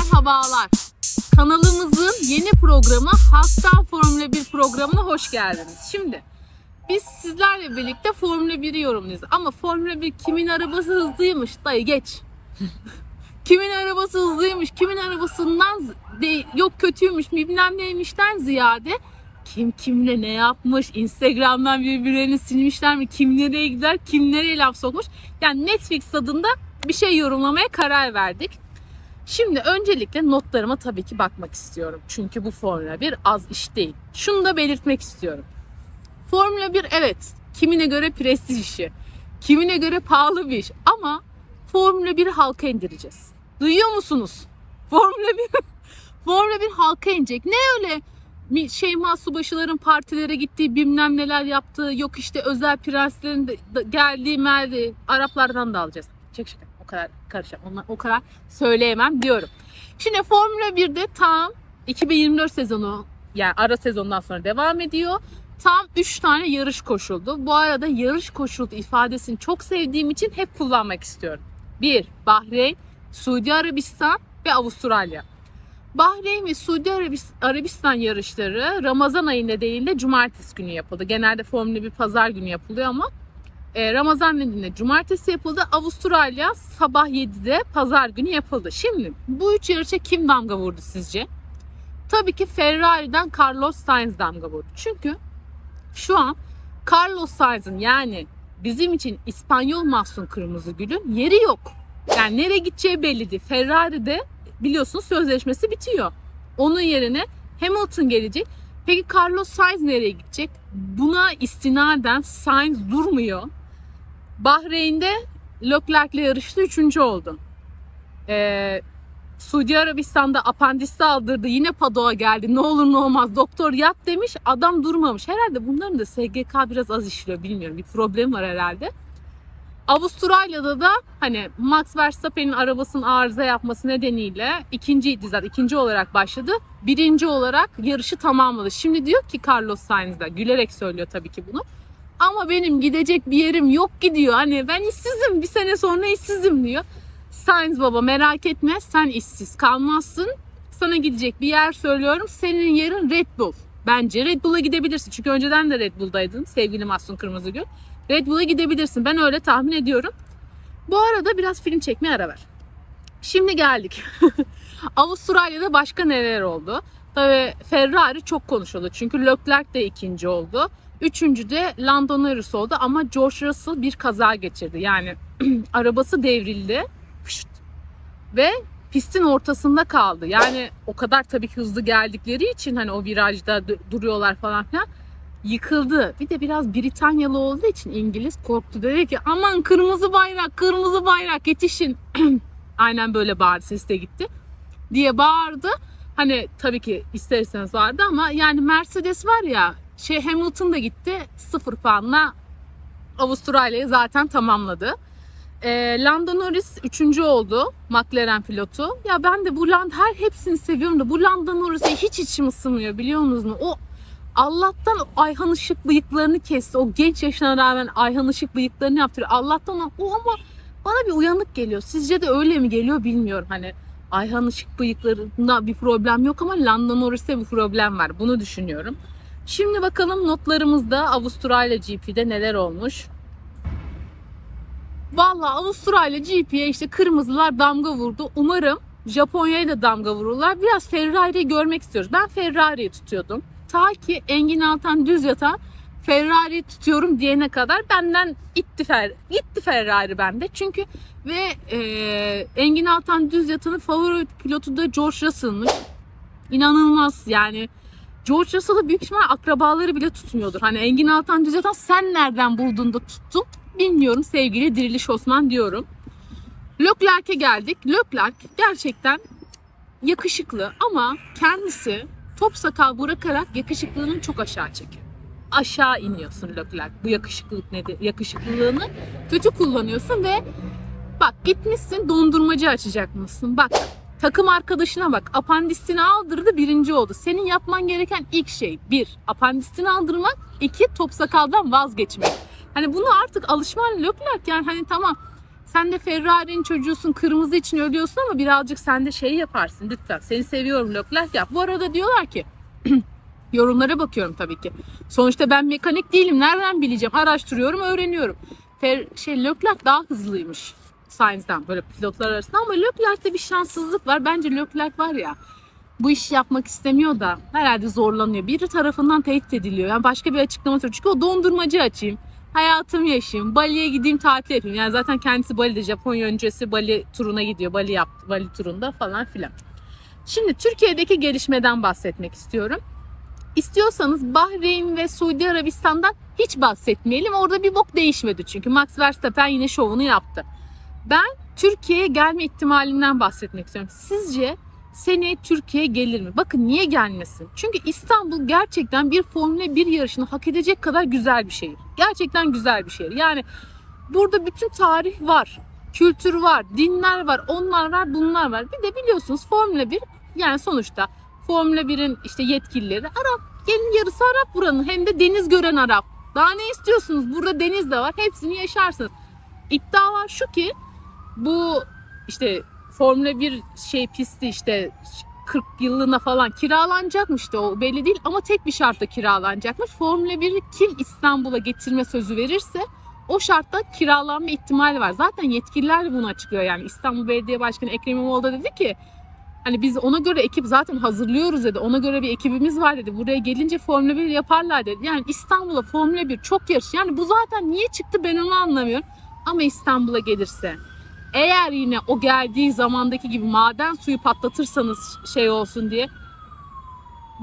Merhabalar. Kanalımızın yeni programı Halktan Formula 1 programına hoş geldiniz. Şimdi biz sizlerle birlikte Formula 1'i yorumluyoruz. Ama Formula 1 kimin arabası hızlıymış dayı geç. kimin arabası hızlıymış, kimin arabasından de, yok kötüymüş, bilmem neymişten ziyade kim kimle ne yapmış, Instagram'dan birbirlerini silmişler mi, kim nereye gider, kim nereye laf sokmuş. Yani Netflix tadında bir şey yorumlamaya karar verdik. Şimdi öncelikle notlarıma tabii ki bakmak istiyorum. Çünkü bu Formula 1 az iş değil. Şunu da belirtmek istiyorum. Formula 1 evet kimine göre prestij işi, kimine göre pahalı bir iş ama Formula 1'i halka indireceğiz. Duyuyor musunuz? Formula 1 Formula 1 halka inecek. Ne öyle Şeyma Subaşıların partilere gittiği bilmem neler yaptığı yok işte özel prenslerin de- geldiği meldi Araplardan da alacağız. Çek şaka kadar karışamam onlar o kadar söyleyemem diyorum. Şimdi Formula 1'de tam 2024 sezonu yani ara sezondan sonra devam ediyor. Tam 3 tane yarış koşuldu. Bu arada yarış koşuldu ifadesini çok sevdiğim için hep kullanmak istiyorum. 1. Bahreyn, Suudi Arabistan ve Avustralya. Bahreyn ve Suudi Arabis- Arabistan yarışları Ramazan ayı nedeniyle cumartesi günü yapıldı. Genelde Formula 1 pazar günü yapılıyor ama Ramazan nedeniyle cumartesi yapıldı. Avustralya sabah 7'de pazar günü yapıldı. Şimdi bu üç yarışa kim damga vurdu sizce? Tabii ki Ferrari'den Carlos Sainz damga vurdu. Çünkü şu an Carlos Sainz'ın yani bizim için İspanyol mahzun kırmızı gülün yeri yok. Yani nereye gideceği belliydi. Ferrari'de biliyorsunuz sözleşmesi bitiyor. Onun yerine Hamilton gelecek. Peki Carlos Sainz nereye gidecek? Buna istinaden Sainz durmuyor. Bahreyn'de Leclerc'le yarıştı. Üçüncü oldu. Ee, Suudi Arabistan'da apandisti aldırdı. Yine Padova geldi. Ne olur ne olmaz. Doktor yat demiş. Adam durmamış. Herhalde bunların da SGK biraz az işliyor. Bilmiyorum. Bir problem var herhalde. Avustralya'da da hani Max Verstappen'in arabasının arıza yapması nedeniyle ikinciydi zaten. ikinci olarak başladı. Birinci olarak yarışı tamamladı. Şimdi diyor ki Carlos Sainz de gülerek söylüyor tabii ki bunu. Ama benim gidecek bir yerim yok gidiyor. Hani ben işsizim bir sene sonra işsizim diyor. Sainz baba merak etme sen işsiz kalmazsın. Sana gidecek bir yer söylüyorum. Senin yerin Red Bull. Bence Red Bull'a gidebilirsin. Çünkü önceden de Red Bull'daydın sevgili Mahsun Kırmızıgül. Red Bull'a gidebilirsin. Ben öyle tahmin ediyorum. Bu arada biraz film çekmeye ara ver. Şimdi geldik. Avustralya'da başka neler oldu? Tabii Ferrari çok konuşuldu. Çünkü Leclerc de ikinci oldu. Üçüncü de Lando Norris oldu ama George Russell bir kaza geçirdi. Yani arabası devrildi. Fışt. Ve pistin ortasında kaldı. Yani o kadar tabii ki hızlı geldikleri için hani o virajda duruyorlar falan filan yıkıldı. Bir de biraz Britanyalı olduğu için İngiliz korktu. Dedi ki aman kırmızı bayrak, kırmızı bayrak yetişin. Aynen böyle bağırdı. Ses de gitti. Diye bağırdı. Hani tabii ki ister istemez vardı ama yani Mercedes var ya şey Hamilton da gitti. Sıfır puanla Avustralya'yı zaten tamamladı. E, Lando Norris üçüncü oldu. McLaren pilotu. Ya ben de bu Land her hepsini seviyorum da bu Lando Norris'e hiç içim ısınmıyor biliyor musunuz? O Allah'tan Ayhan Işık bıyıklarını kesti. O genç yaşına rağmen Ayhan Işık bıyıklarını yaptırıyor. Allah'tan o, o ama bana bir uyanık geliyor. Sizce de öyle mi geliyor bilmiyorum. Hani Ayhan Işık bıyıklarında bir problem yok ama Lando Norris'te bir problem var. Bunu düşünüyorum. Şimdi bakalım notlarımızda Avustralya GP'de neler olmuş. Valla Avustralya GP'ye işte kırmızılar damga vurdu. Umarım Japonya'ya da damga vururlar. Biraz Ferrari'yi görmek istiyoruz. Ben Ferrari'yi tutuyordum. Ta ki Engin Altan düz yatan Ferrari'yi tutuyorum diyene kadar benden itti, Fer gitti Ferrari bende. Çünkü ve e, Engin Altan düz yatanın favori pilotu da George Russell'mış. İnanılmaz yani. George Russell'ı büyük ihtimal akrabaları bile tutmuyordur. Hani Engin Altan düz yatan sen nereden buldun da tuttun bilmiyorum sevgili Diriliş Osman diyorum. Leclerc'e geldik. Leclerc gerçekten yakışıklı ama kendisi top sakal bırakarak yakışıklılığını çok aşağı çekiyor. Aşağı iniyorsun Leclerc. Bu yakışıklılık nedir? Yakışıklılığını kötü kullanıyorsun ve bak gitmişsin dondurmacı açacak mısın? Bak takım arkadaşına bak apandisini aldırdı birinci oldu. Senin yapman gereken ilk şey bir apandisini aldırmak iki top sakaldan vazgeçmek. Hani bunu artık alışman Leclerc yani hani tamam Sen de Ferrari'nin çocuğusun, kırmızı için ölüyorsun ama birazcık sen de şey yaparsın lütfen. Seni seviyorum Leclerc yap. Bu arada diyorlar ki yorumlara bakıyorum tabii ki. Sonuçta ben mekanik değilim. Nereden bileceğim? Araştırıyorum, öğreniyorum. Fer, şey Leclerc daha hızlıymış Sainz'den böyle pilotlar arasında ama Leclerc'te bir şanssızlık var. Bence Leclerc var ya bu işi yapmak istemiyor da herhalde zorlanıyor. Biri tarafından tehdit ediliyor. Yani başka bir açıklaması yok. Çünkü o dondurmacı açayım. Hayatımı yaşayayım. Bali'ye gideyim tatil yapayım. Yani zaten kendisi Bali'de Japonya öncesi Bali turuna gidiyor. Bali yaptı. Bali turunda falan filan. Şimdi Türkiye'deki gelişmeden bahsetmek istiyorum. İstiyorsanız Bahreyn ve Suudi Arabistan'dan hiç bahsetmeyelim. Orada bir bok değişmedi çünkü. Max Verstappen yine şovunu yaptı. Ben Türkiye'ye gelme ihtimalinden bahsetmek istiyorum. Sizce seneye Türkiye'ye gelir mi? Bakın niye gelmesin? Çünkü İstanbul gerçekten bir Formula 1 yarışını hak edecek kadar güzel bir şehir. Gerçekten güzel bir şehir. Yani burada bütün tarih var, kültür var, dinler var, onlar var, bunlar var. Bir de biliyorsunuz Formula 1 yani sonuçta Formula 1'in işte yetkilileri Arap. Gelin yarısı Arap buranın. Hem de deniz gören Arap. Daha ne istiyorsunuz? Burada deniz de var. Hepsini yaşarsınız. İddia var şu ki bu işte Formula 1 şey pisti işte 40 yıllığına falan kiralanacakmış da o belli değil ama tek bir şartla kiralanacakmış. Formula 1'i kim İstanbul'a getirme sözü verirse o şartta kiralanma ihtimali var. Zaten yetkililer de bunu açıklıyor yani İstanbul Belediye Başkanı Ekrem İmamoğlu da dedi ki hani biz ona göre ekip zaten hazırlıyoruz dedi. Ona göre bir ekibimiz var dedi. Buraya gelince Formula 1 yaparlar dedi. Yani İstanbul'a Formula 1 çok yarış. Yani bu zaten niye çıktı ben onu anlamıyorum. Ama İstanbul'a gelirse eğer yine o geldiği zamandaki gibi maden suyu patlatırsanız şey olsun diye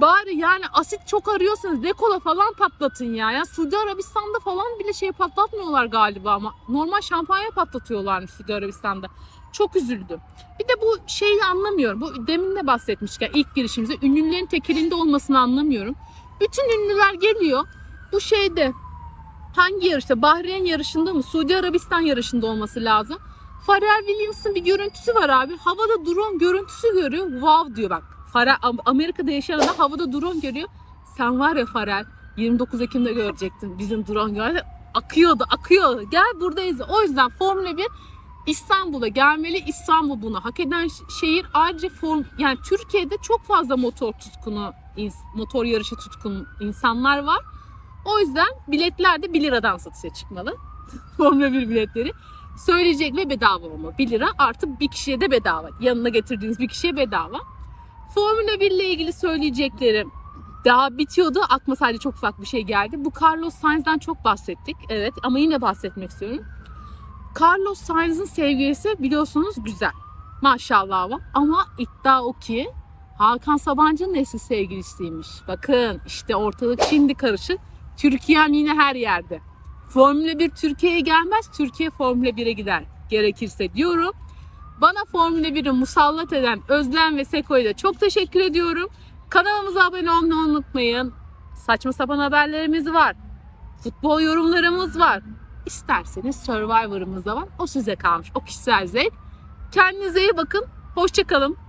bari yani asit çok arıyorsanız dekola falan patlatın ya. Ya Suudi Arabistan'da falan bile şey patlatmıyorlar galiba ama normal şampanya patlatıyorlarmış Suudi Arabistan'da. Çok üzüldüm. Bir de bu şeyi anlamıyorum. Bu demin de bahsetmişken ilk girişimizde ünlülerin tekelinde olmasını anlamıyorum. Bütün ünlüler geliyor. Bu şeyde hangi yarışta? Bahreyn yarışında mı? Suudi Arabistan yarışında olması lazım. Pharrell Williams'ın bir görüntüsü var abi. Havada drone görüntüsü görüyor. Wow diyor bak. Pharrell, Amerika'da yaşayan adam havada drone görüyor. Sen var ya Pharrell 29 Ekim'de görecektin bizim drone gördü. Akıyordu, akıyor. Gel buradayız. O yüzden Formula 1 İstanbul'a gelmeli. İstanbul bunu hak eden şehir. Ayrıca form, yani Türkiye'de çok fazla motor tutkunu, motor yarışı tutkun insanlar var. O yüzden biletler de 1 liradan satışa çıkmalı. Formula 1 biletleri. Söyleyecek ve bedava olma. 1 lira artı bir kişiye de bedava. Yanına getirdiğiniz bir kişiye bedava. Formula 1 ile ilgili söyleyeceklerim daha bitiyordu. Aklıma sadece çok ufak bir şey geldi. Bu Carlos Sainz'dan çok bahsettik. Evet ama yine bahsetmek istiyorum. Carlos Sainz'ın sevgilisi biliyorsunuz güzel. Maşallah var. Ama iddia o ki Hakan Sabancı'nın eski sevgilisiymiş. Bakın işte ortalık şimdi karışık. Türkiye'm yine her yerde. Formula 1 Türkiye'ye gelmez, Türkiye Formula 1'e gider gerekirse diyorum. Bana Formula 1'i musallat eden Özlem ve Seko'ya da çok teşekkür ediyorum. Kanalımıza abone olmayı unutmayın. Saçma sapan haberlerimiz var. Futbol yorumlarımız var. İsterseniz Survivor'ımız da var. O size kalmış. O kişisel zevk. Kendinize iyi bakın. Hoşçakalın.